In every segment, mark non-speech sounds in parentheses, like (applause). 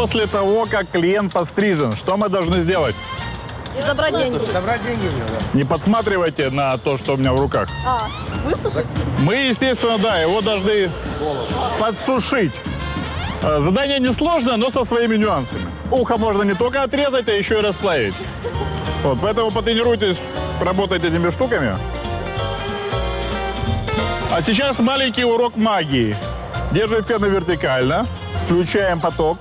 После того, как клиент пострижен, что мы должны сделать? Забрать деньги. Забрать деньги у него, да. Не подсматривайте на то, что у меня в руках. А, высушить? Мы, естественно, да, его должны подсушить. Э, Задание несложное, но со своими нюансами. Ухо можно не только отрезать, а еще и расплавить. Вот, поэтому потренируйтесь работать этими штуками. А сейчас маленький урок магии. Держим фену вертикально, включаем поток.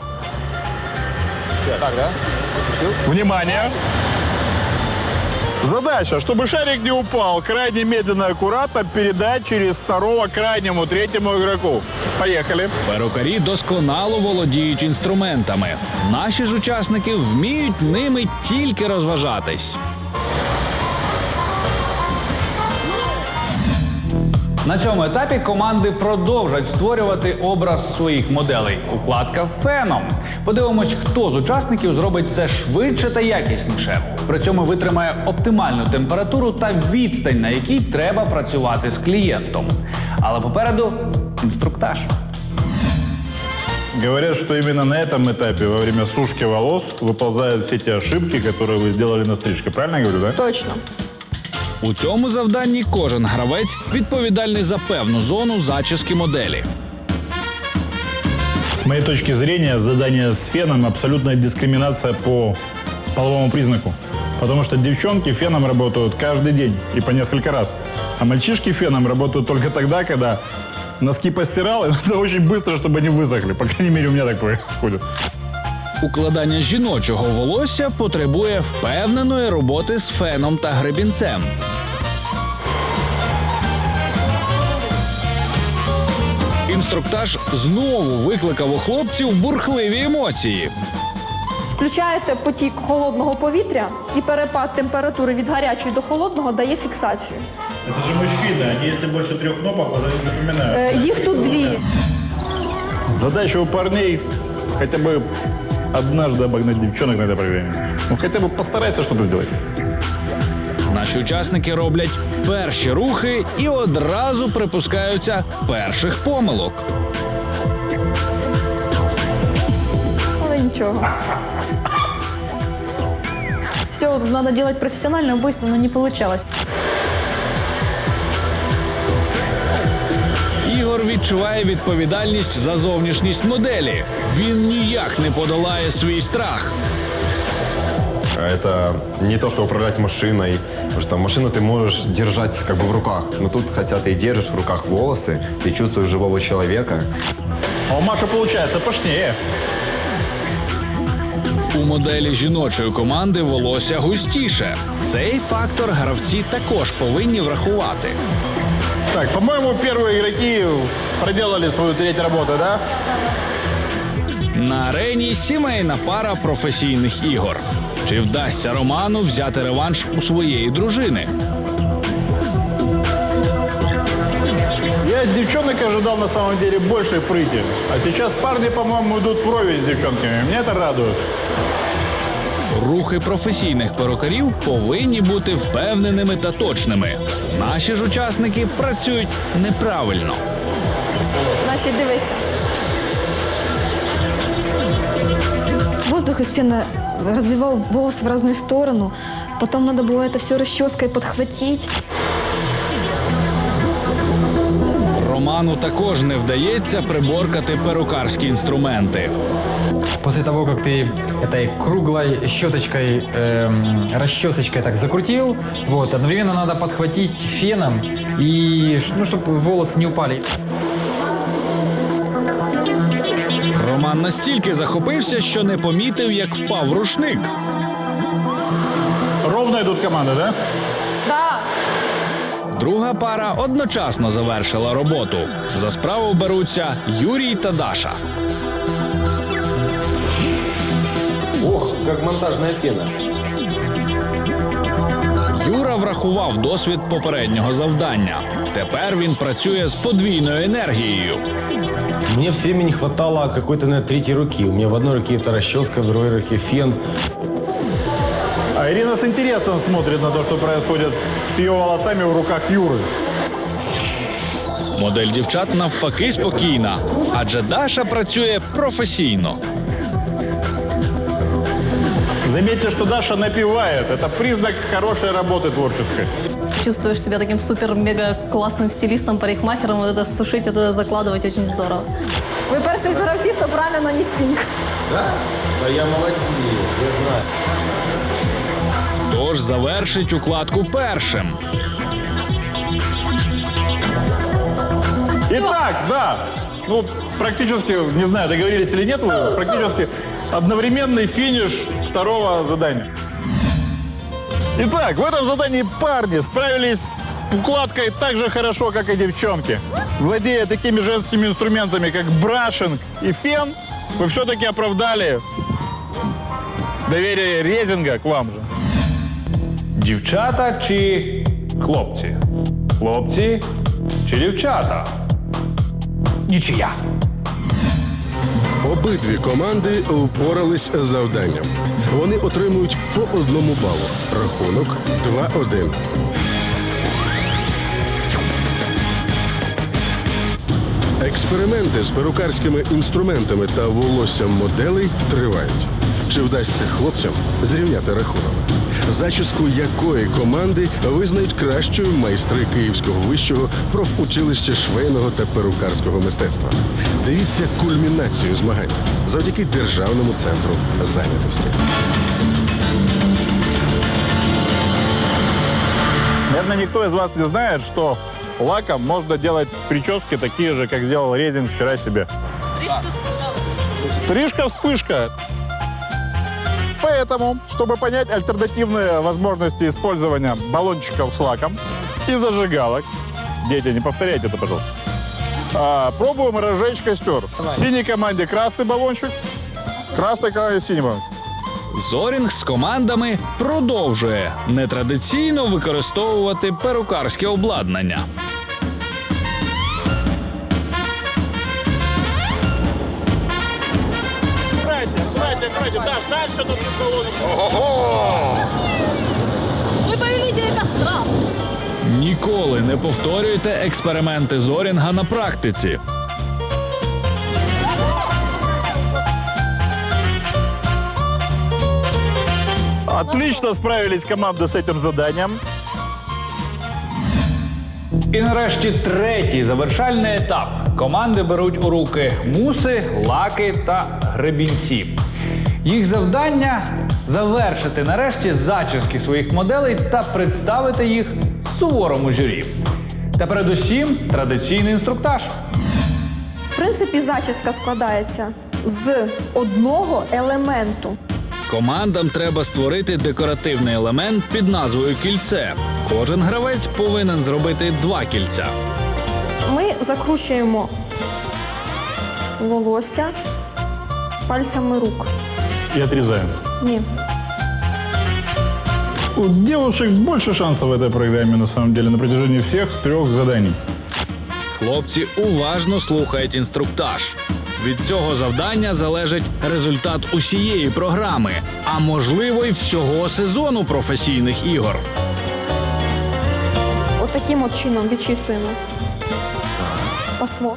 Так, да? Внимание! Задача, чтобы шарик не упал, крайне медленно и аккуратно передать через второго крайнему, третьему игроку. Поехали. Перукарі досконало володіють інструментами. Наші ж учасники вміють ними тільки розважатись. На цьому етапі команди продовжать створювати образ своїх моделей. Укладка феном. Подивимось, хто з учасників зробить це швидше та якісніше. При цьому витримає оптимальну температуру та відстань, на якій треба працювати з клієнтом. Але попереду інструктаж. Говорят, что именно на этом этапе, во время сушки волос, выползают все те ошибки, которые вы сделали на стрижке. Правильно я говорю, да? Точно. У цьому завданні кожен гравець відповідальний за певну зону зачіски моделі. С моей точки зрения, задание с феном абсолютная дискриминация по половому признаку. Потому что девчонки феном работают каждый день и по несколько раз. А мальчишки феном работают только тогда, когда носки постирал, и надо (laughs) очень быстро, чтобы они высохли. По крайней мере, у меня так происходит. Укладання жіночого волосся потребує впевненої роботи з феном та гребінцем. Інструктаж знову викликав у хлопців бурхливі емоції. Включаєте потік холодного повітря і перепад температури від гарячої до холодного дає фіксацію. Это же мужчины, они если больше трех кнопок уже не запоминают. Е, Їх тут дві. Задача у парней хотя бы однажды обогнать девчонок на этой программе. Ну хотя бы постарайся что-то сделать. Наші учасники роблять перші рухи і одразу припускаються перших помилок. Але нічого. Все, надо делать профессионально, быстро, но не получалось. Ігор відчуває відповідальність за зовнішність моделі. Він ніяк не подолає свій страх. А Это не то, что управлять машиной, потому что машину ты можешь держать как бы в руках. Но тут, хотя ты и держишь в руках волосы, ты чувствуешь живого человека. А у Маши получается пошнее. У моделі жіночої команди волосся густіше. Цей фактор гравці також повинні врахувати. Так, по-моему, первые игроки проделали свою треть работы, да? На арені сімейна пара професійних ігор. Чи вдасться Роману взяти реванш у своєї дружини? Я от девчонок ожидал на самом деле большей прыти. А сейчас парни, по-моему, идут вровень с девчонками. Меня это радует. Рухи професійних перукарів повинні бути впевненими та точними. Наші ж учасники працюють неправильно. Значить, дивися. Воздух из фена развивал волосы в разные стороны. Потом надо было это все расческой подхватить. Роману також не вдається приборкати перукарські інструменти. После того, как ты этой круглой щеточкой, эм, расчесочкой так закрутил, вот, одновременно надо подхватить феном и, ш- ну, чтобы волосы не упали. Настільки захопився, що не помітив, як впав рушник. Ровно идут команды, да? Да. Друга пара одночасно завершила роботу. За справу беруться Юрій та Даша. Ох, как монтажная пена. Юра врахував досвід попереднього завдання. Тепер він працює з подвійною енергією. Мне все время не хватало какой-то наверное, третьей руки. У меня в одной руке это расческа, в другой руке фен. А Ирина с интересом смотрит на то, что происходит с ее волосами в руках Юры. Модель дівчат навпаки спокійна, адже Даша працює професійно. Заметьте, что Даша напевает. Это признак хорошей работы творческой. Чувствуешь себя таким супер-мега классным стилистом, парикмахером. Вот это сушить, вот это закладывать очень здорово. Ви перший з гравців, хто правильно наніс пінг. Да? Да я молодец, я знаю. Тож завершить укладку першим. Итак, да, ну, практически, не знаю, договорились или нет, вы, практически одновременный финиш второго задания. Итак, в этом задании парни справились с укладкой так же хорошо, как и девчонки. Владея такими женскими инструментами, как брашинг и фен, вы все-таки оправдали доверие резинга к вам же. Дівчата чи хлопці? Хлопці чи дівчата? Нічия. Обидві команди впорались з завданням. Вони отримують по одному балу. Рахунок 2-1. Експерименти з перукарськими інструментами та волоссям моделей тривають. Чи вдасться хлопцям зрівняти рахунок? Зачіску якої команди визнають кращою майстри Київського вищого профучилища швейного та перукарського мистецтва? Дивіться кульмінацію змагань завдяки Державному центру зайнятості. Наверное, никто из вас не знает, что лаком можно делать прически такие же, как сделал резинг вчера себе. Стрижка-вспышка. Поэтому, чтобы понять альтернативные возможности использования баллончиков с лаком и зажигалок, дети, не повторяйте это, пожалуйста, а, пробуем разжечь костер. В синей команде красный баллончик, красной команде синий баллончик. Зорінг з командами продовжує нетрадиційно використовувати перукарське обладнання. Братья, братья, братья, да, дальше тут баллоны. Вы повелители костра. Ніколи не повторюйте експерименти Зорінга на практиці. Отлично справились команды с этим заданием. І нарешті третій завершальний етап. Команди беруть у руки муси, лаки та гребінці. Їх завдання завершити нарешті зачіски своїх моделей та представити їх суворому журі. Та передусім традиційний інструктаж. В принципі, зачіска складається з одного елементу. Командам треба створити декоративний елемент під назвою кільце. Кожен гравець повинен зробити два кільця. Ми закручуємо волосся пальцями рук. И отрезаем. Ні. У девушек больше шансов в этой программе, на самом деле, на протяжении всех трех заданий. Хлопці уважно слухають інструктаж. Від цього завдання залежить результат усієї програми, а можливо, й всього сезону професійних ігор. Отаким от чином відчісуємо. Пасмо.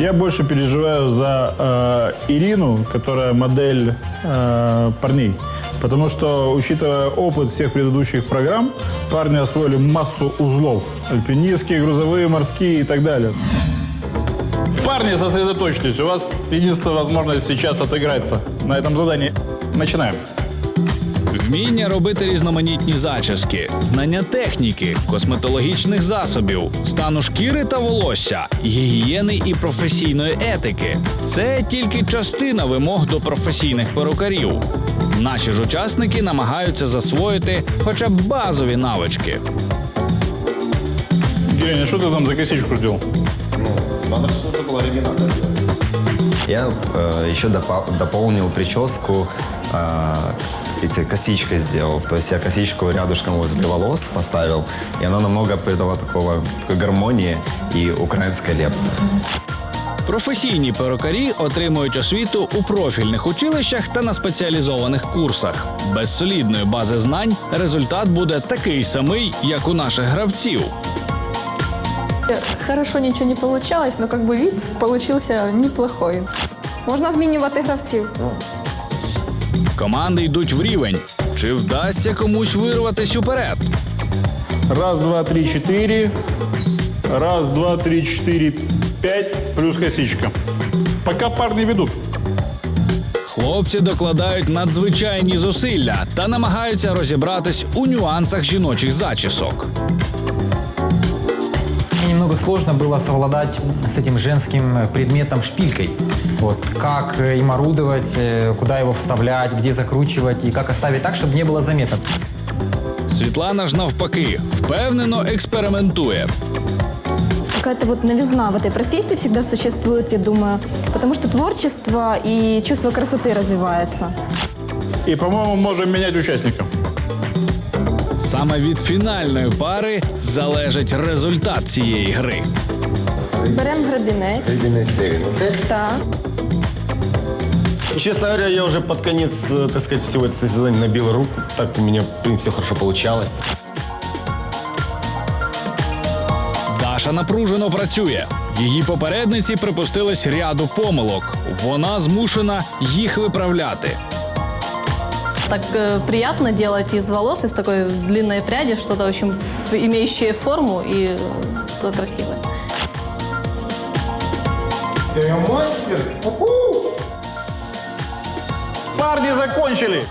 Я больше переживаю за э, Ирину, которая модель э, парней. Потому что, учитывая опыт всех предыдущих программ, парни освоили массу узлов. Альпинистские, грузовые, морские и так далее. Парни, сосредоточьтесь. У вас единственная возможность сейчас отыграться на этом задании. Начинаем. Вміння робити різноманітні зачіски, знання техніки, косметологічних засобів, стану шкіри та волосся, гігієни і професійної етики. Це тільки частина вимог до професійних перукарів. Наші ж учасники намагаються засвоїти хоча б базові навички. Геня, что ты там за косичку крутил? Я э, еще допо- дополнил прическу, э, эти косичкой сделал. То есть я косичку рядышком возле волос поставил, и она намного придала такого, такой гармонии и украинской лепты. Професійні перукарі отримують освіту у профільних училищах та на спеціалізованих курсах. Без солідної бази знань результат буде такий самий, як у наших гравців. Хорошо ничего не получалось, но как бы вид получился неплохой. Можна змінювати гравців. Команди йдуть в рівень. Чи вдасться комусь вирватись уперед? Раз, два, три, четыре. Раз, два, три, четыре, пять. Плюс косичка. Пока парни ведут. Хлопці докладають надзвичайні зусилля та намагаються розібратись у нюансах жіночих зачісок. Мне немного сложно было совладать с этим женским предметом шпилькой. Вот. Как э, им орудовать, э, куда его вставлять, где закручивать и как оставить так, чтобы не было заметно. Світлана ж навпаки впевнено експериментує. Какая-то вот новизна в этой профессии всегда существует, я думаю, потому что творчество и чувство красоты развивается. И, по-моему, можем менять участников. Саме від фінальної пари залежить результат цієї гри. Беремо гребінець. Так. Честно говоря, я уже под конец, э, так сказать, всего этого состязания набил рук. Так у меня, в принципе, все хорошо получалось. Даша напружено працює. Її попередниці припустились ряду помилок. Вона змушена їх виправляти. Так э, приятно делать из волос, из такой длинной пряди, что-то очень ф- имеющее форму и э, красивое. Парни закончили.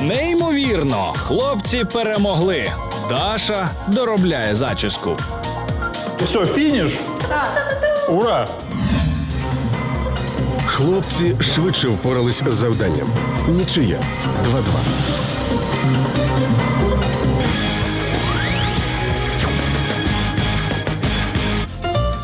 Неймовірно, хлопці перемогли. Даша доробляє зачіску. Все, финиш. Ура! Хлопці швидше впорались з завданням. Нічия 2-2.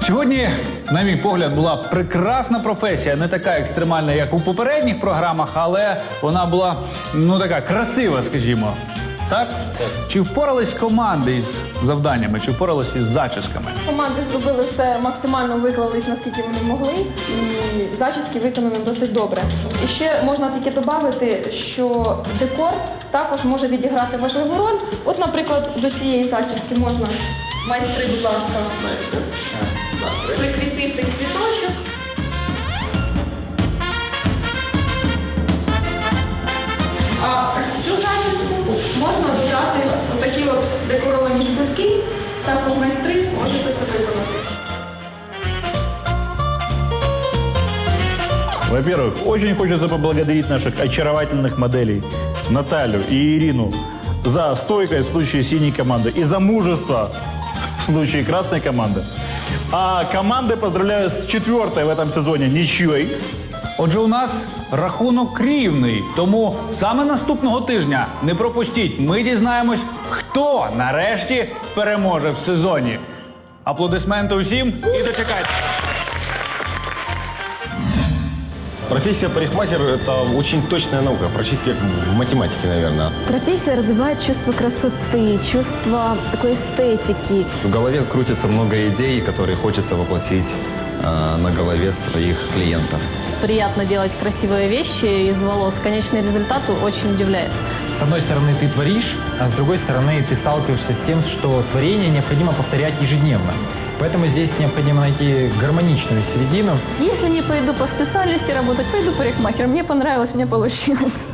Сьогодні, на мій погляд, була прекрасна професія, не така екстремальна, як у попередніх програмах, але вона була ну така красива, скажімо. Так? Чи впорались команди із завданнями, чи впорались із зачісками? Команди зробили все максимально виклались, наскільки вони могли, і зачіски виконані досить добре. І ще можна тільки додати, що декор також може відіграти важливу роль. От, наприклад, до цієї зачіски можна майстри, будь ласка, прикріпити цвіточок. А цю зачіску можна додати отакі от декоровані шпильки. Також майстри можете це виконати. Во-первых, очень хочется поблагодарить наших очаровательных моделей Наталью и Ирину за стойкость в случае синей команды и за мужество в случае красной команды. А команды поздравляю с четвертой в этом сезоне ничьей. Отже, у нас рахунок рівний. Тому саме наступного тижня не пропустіть. Ми дізнаємось, хто нарешті переможе в сезоні. Аплодисменти усім і дочекайте. Профессия парикмахер – это очень точная наука, практически как в математике, наверное. Профессия развивает чувство красоты, чувство такой эстетики. В голове крутится много идей, которые хочется воплотить э, на голове своих клиентов. Приятно делать красивые вещи из волос. Конечный результат очень удивляет. С одной стороны, ты творишь, а с другой стороны, ты сталкиваешься с тем, что творение необходимо повторять ежедневно. Поэтому здесь необходимо найти гармоничную середину. Если не пойду по специальности работать, пойду парикмахером. Мне понравилось, мне получилось.